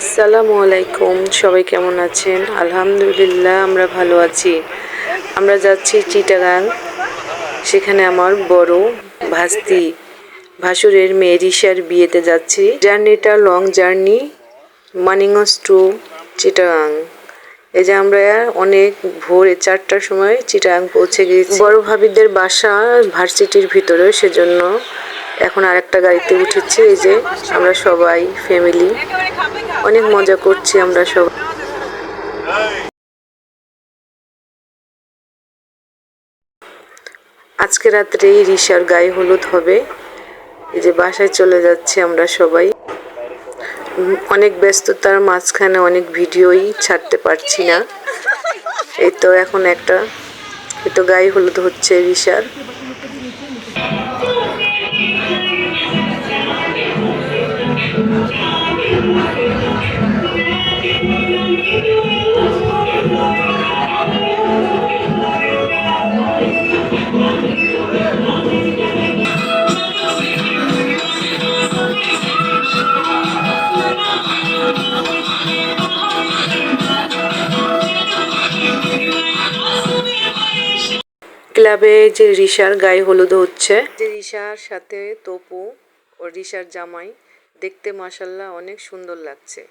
আসসালামু আলাইকুম, সবাই কেমন আছেন? আলহামদুলিল্লাহ, আমরা ভালো আছি। আমরা যাচ্ছি চিটাগাং। সেখানে আমার বড় ভাস্তি ভাসুরের মেয়ে রিসার বিয়েতে যাচ্ছি। জার্নিটা লং জার্নি মানিংস টু চিটাগাং। এই যে আমরা অনেক ভোরে চারটার সময় চিটাগাং পৌঁছে গিয়েছি বড় ভাবিদের বাসা ভার্সিটির ভিতরে, সেজন্য এখন আরেকটা গাড়িতে উঠেছি, এই যে আমরা সবাই ফ্যামিলি অনেক মজা করছি আমরা সব আজকে রাত্রেই রিসার গায়ে হলুদ হবে। এই যে বাসায় চলে যাচ্ছি আমরা সবাই। অনেক ব্যস্ততার মাঝখানে অনেক ভিডিওই ছাড়তে পারছি না। এই তো এখন একটা এই তো গায়ে হলুদ হচ্ছে রিসার। ক্লাবে যে রিশার গায়ে হলুদ হচ্ছে যে রিশার সাথে তপু ও রিশার জামাই। দেখতে মাসাল্লাহ অনেক সুন্দর লাগছে।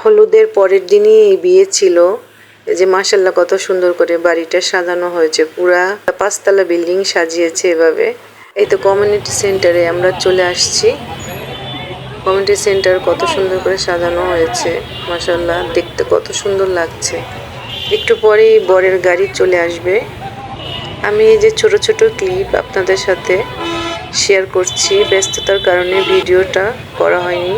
হলুদের পরের দিনই এই বিয়ে ছিল। এই যে মাসাল্লাহ কত সুন্দর করে বাড়িটা সাজানো হয়েছে। পুরা পাঁচতলা বিল্ডিং সাজিয়েছে এভাবে। এই তো কমিউনিটি সেন্টারে আমরা চলে আসছি। কমিউনিটি সেন্টার কত সুন্দর করে সাজানো হয়েছে। মাসাল্লাহ দেখতে কত সুন্দর লাগছে। একটু পরেই বরের গাড়ি চলে আসবে। আমি এই যে ছোট ছোট ক্লিপ আপনাদের সাথে শেয়ার করছি। ব্যস্ততার কারণে ভিডিওটা করা হয়নি।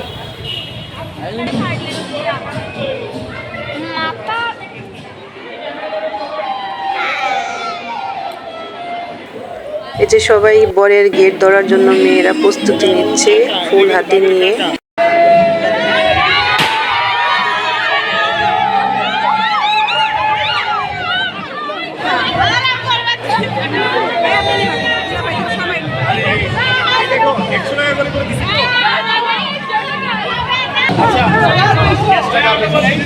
এই যে সবাই বরের গেট ধরার জন্য মেয়েরা প্রস্তুতি নিচ্ছে, ফুল হাতে নিয়ে। মোবাইল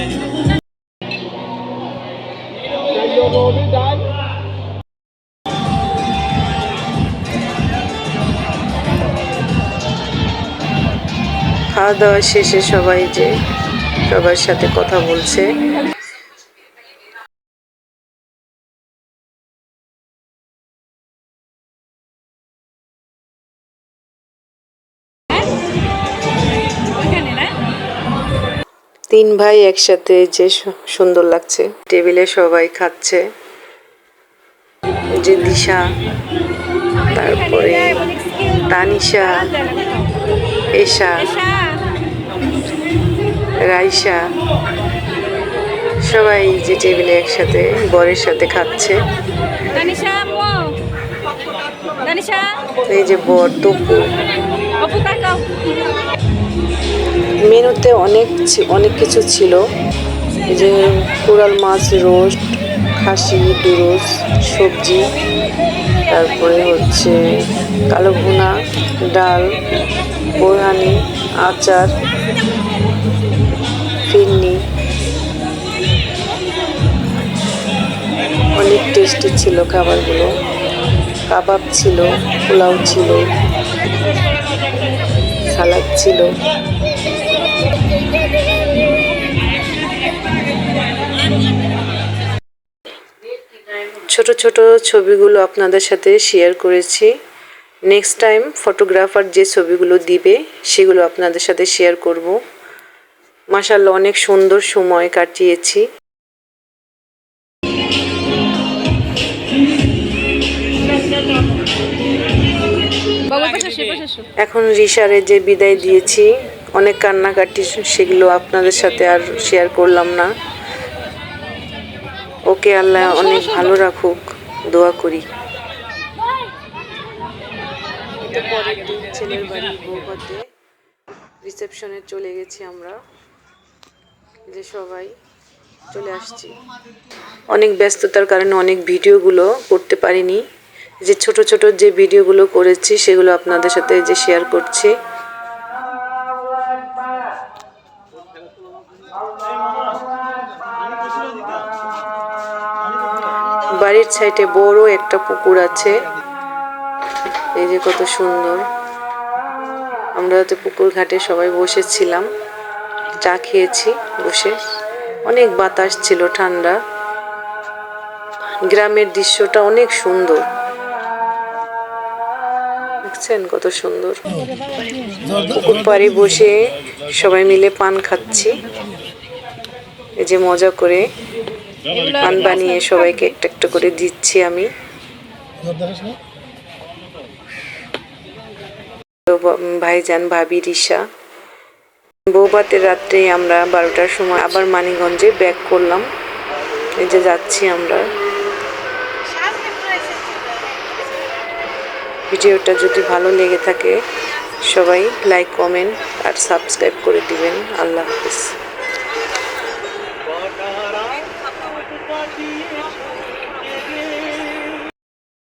দেন খাওয়া দাওয়া শেষে সবাই যে সবার সাথে কথা বলছে। তিন ভাই একসাথে যে সুন্দর লাগছে। টেবিলে সবাই খাচ্ছে। যে দিশা, তারপরে তানিশা এশা। রাইসা সবাই যে টেবিলে একসাথে বরের সাথে খাচ্ছে। এই যে বর তপু। মেনুতে অনেক অনেক কিছু ছিল। এই যে কোরাল মাছ রোস্ট খাসি ডুরোস সবজি। তারপরে হচ্ছে কালো ভুনা ডাল। বোরহানি, আচার, ফিরনি। অনেক টেস্টি ছিল খাবারগুলো। কাবাব ছিল, পোলাও ছিল, সালাদ ছিল। ছোট ছোট ছবিগুলো আপনাদের সাথে শেয়ার করেছি। নেক্সট টাইম ফটোগ্রাফার যে ছবিগুলো দিবে সেগুলো আপনাদের সাথে শেয়ার করব। মাসাল্লাহ অনেক সুন্দর সময় কাটিয়েছি। এখন রিসারে যে বিদায় দিয়েছি অনেক কান্নাকাটি সেগুলো আপনাদের সাথে আর শেয়ার করলাম না। ওকে আল্লাহ অনেক ভালো রাখুক। দোয়া করি তো পরের দিন ছেলের বাড়ি বৌভাতে রিসেপশনে চলে গেছি আমরা যে সবাই চলে আসছি। অনেক ব্যস্ততার কারণে অনেক ভিডিওগুলো করতে পারিনি। যে ছোট ছোট যে ভিডিওগুলো করেছি সেগুলো আপনাদের সাথে যে শেয়ার করছি। বাড়ির সাইডে বড় একটা পুকুর আছে। এই যে কত সুন্দর। আমরা তো পুকুর ঘাটে সবাই বসেছিলাম। চা খেয়েছি বসে। অনেক বাতাস ছিল, ঠান্ডা। গ্রামের দৃশ্যটা অনেক সুন্দর। দেখছেন কত সুন্দর। পুকুর পাড়ে বসে সবাই মিলে পান খাচ্ছি। এই যে মজা করে পান বানিয়ে সবাইকে একটা একটা করে দিচ্ছি আমি। ভাইজান, ভাবি রিসা বৌবাতের রাত্রেই আমরা বারোটার সময় আবার মানিগঞ্জে ব্যাক করলাম। এই যে যাচ্ছি আমরা। ভিডিওটা যদি ভালো লেগে থাকে, সবাই লাইক কমেন্ট আর সাবস্ক্রাইব করে দিবেন। আল্লাহ হাফিজ।